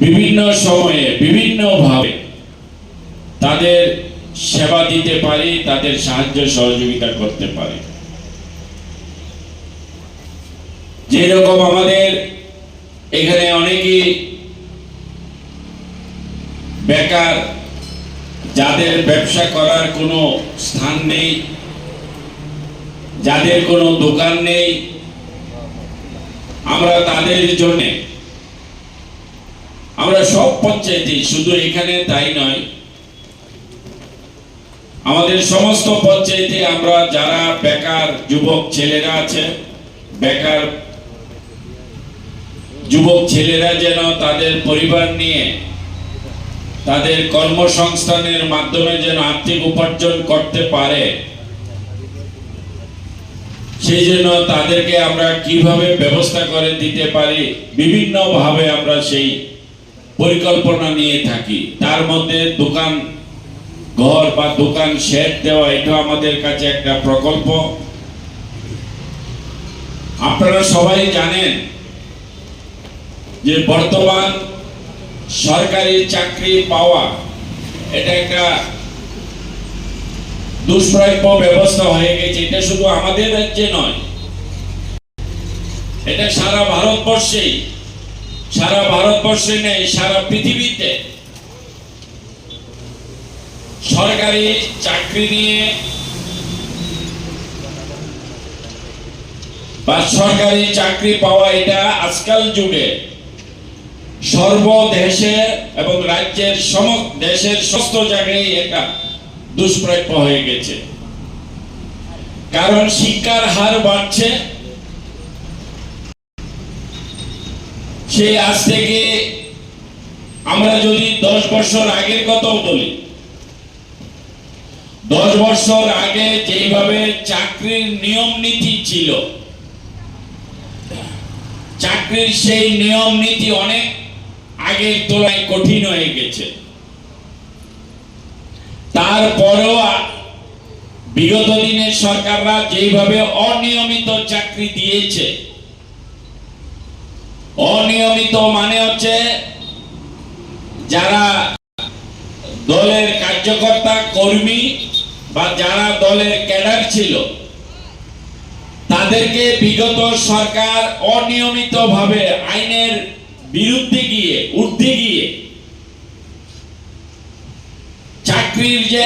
বিভিন্ন সময়ে বিভিন্নভাবে তাদের সেবা দিতে পারি, তাদের সাহায্য সহযোগিতা করতে পারি। যেরকম আমাদের এখানে অনেকেই বেকার, যাদের ব্যবসা করার কোনো স্থান নেই, যাদের কোনো দোকান নেই, আমরা তাদের জন্য আমরা সব পঞ্চায়েতে, শুধু এখানে তাই নয়, আমাদের সমস্ত পঞ্চায়েতে আমরা যারা বেকার যুবক ছেলেরা আছে, বেকার যুবক ছেলেরা যেন তাদের পরিবার নিয়ে, তাদের কর্মসংস্থানের মাধ্যমে যেন আর্থিক উপার্জন করতে পারে, সেই জন্য তাদেরকে আমরা কীভাবে ব্যবস্থা করে দিতে পারি বিভিন্ন ভাবে আমরা সেই পরিকল্পনা নিয়ে থাকি। তার মধ্যে দোকান ঘর বা দোকান শেড দেওয়া এটা আমাদের কাছে একটা প্রকল্প। আপনারা সবাই জানেন যে বর্তমান সরকারি চাকরি পাওয়া, এটা একটা দুষ্প্রাপ্য ব্যবস্থা হয়ে গেছে। এটা শুধু আমাদের রাজ্যে নয়, এটা সারা ভারতবর্ষেই সারা ভারতবর্ষে নেই, সারা পৃথিবীতে। সরকারি চাকরি নিয়ে বা সরকারি চাকরি পাওয়া এটা আজকাল যুগে সর্বদেশে এবং রাজ্যের সম, দেশের সমস্ত জায়গায় একটা দুষ্প্রাপ্য হয়ে গেছে। কারণ শিক্ষার হার বাড়ছে সেই আজ থেকে আমরা যদি দশ বছর আগের কথা বলি, দশ বছর আগে যেভাবে চাকরির নিয়ম নীতি ছিল, চাকরির সেই নিয়ম নীতি অনেক আগের তুলনায় কঠিন হয়ে গেছে। তারপরেও বিগত দিনের সরকাররা যেভাবে অনিয়মিত চাকরি দিয়েছে অনিয়মিত মানে হচ্ছে যারা দলের কার্যকর্তা, কর্মী বা যারা দলের ক্যাডার ছিল, তাদেরকে বিগত সরকার অনিয়মিত ভাবে আইনের বিরুদ্ধে গিয়ে, ঊর্ধ্বে গিয়ে চাকরির যে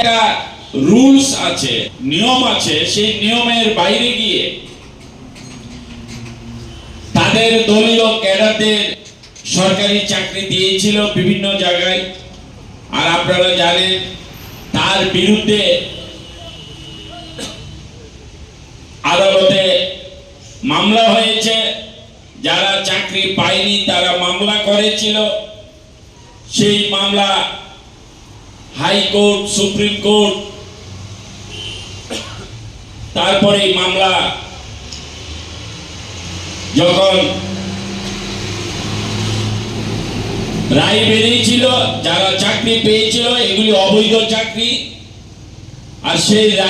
রুলস আছে, নিয়ম আছে, সেই নিয়মের বাইরে গিয়ে তাদের দলীয় ক্যাডারদের সরকারি চাকরি দিয়েছিল বিভিন্ন জায়গায়। আর আপনারা জানেন, তার বিরুদ্ধে আদালতে মামলা হয়েছে। যারা চাকরি পায়নি, তারা মামলা করেছিল। সেই মামলা হাইকোর্ট, সুপ্রিম কোর্ট, তারপরে মামলা যখন রায় বেরিয়েছিল যারা চাকরি পেয়েছিল এগুলি অবৈধ চাকরি আর সেই রায়